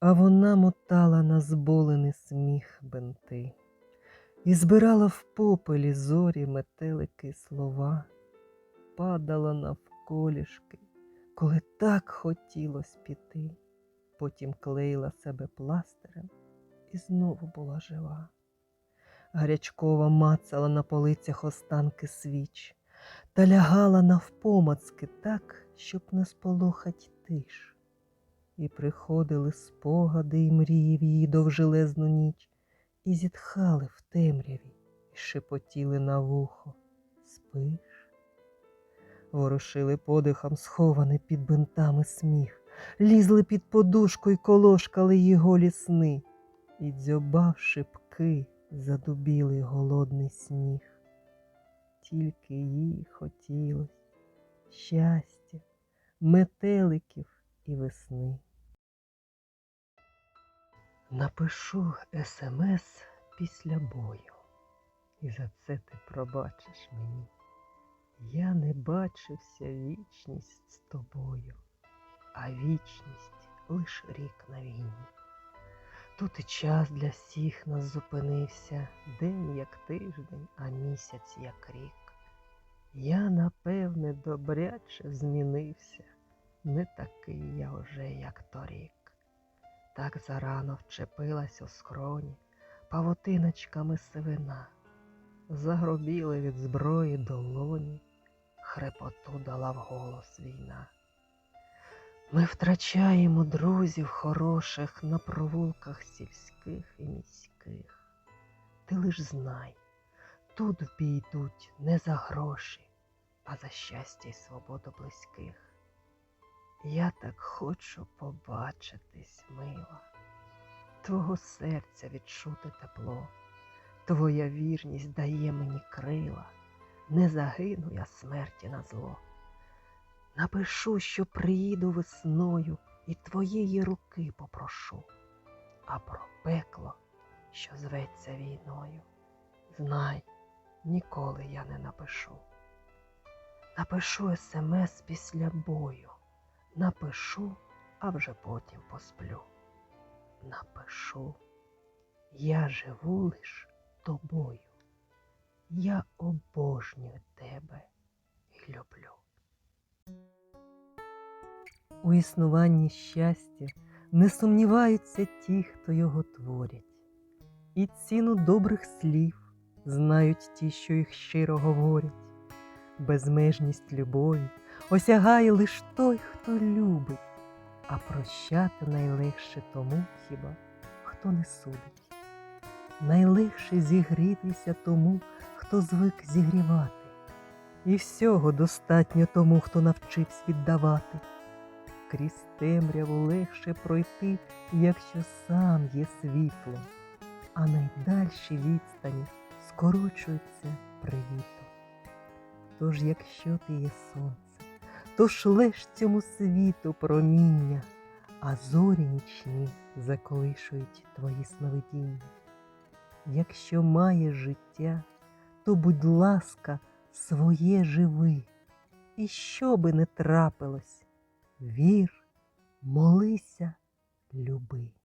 А вона мотала на зболений сміх бенти і збирала в попелі зорі метелики слова, падала навколішки, коли так хотілось піти, потім клеїла себе пластирем і знову була жива. Гарячкова мацала на полицях останки свіч та лягала навпомацки так, щоб не сполохать тиш. І приходили спогади і мрії в її довжелезну ніч, і зітхали в темряві, і шепотіли на вухо. Спиш? Ворушили подихом схований під бинтами сміх, лізли під подушку й колошкали її голі сни, і дзьобав шипки задубілий голодний сніг. Тільки їй хотілось щастя, метеликів і весни. Напишу смс після бою, і за це ти пробачиш мені. Я не бачився вічність з тобою, а вічність лиш рік на війні. Тут і час для всіх нас зупинився, день як тиждень, а місяць як рік. Я, напевне, добряче змінився, не такий я вже, як торік. Так зарано вчепилась у скроні, павутиночками сивина, загробіли від зброї долоні, хрепоту дала вголос війна. Ми втрачаємо друзів хороших на провулках сільських і міських. Ти лиш знай, тут в бій йдуть не за гроші, а за щастя й свободу близьких. Я так хочу побачитись, мила, твого серця відчути тепло, твоя вірність дає мені крила, не загину я смерті на зло. Напишу, що приїду весною і твоєї руки попрошу, а про пекло, що зветься війною, знай, ніколи я не напишу. Напишу смс після бою, напишу, а вже потім посплю. Напишу, я живу лиш тобою, я обожнюю тебе і люблю. У існуванні щастя не сумніваються ті, хто його творять, і ціну добрих слів знають ті, що їх щиро говорять. Безмежність любові осягає лиш той, хто любить, а прощати найлегше тому хіба, хто не судить. Найлегше зігрітися тому, хто звик зігрівати, і всього достатньо тому, хто навчився віддавати. Крізь темряву легше пройти, якщо сам є світлом, а найдальші відстані скорочуються привітом. Тож, якщо ти є сонце, то шлеш цьому світу проміння, а зорі нічні заколишують твої сновидіння. Якщо маєш життя, то, будь ласка, своє живи, і що би не трапилось, вір, молися, люби.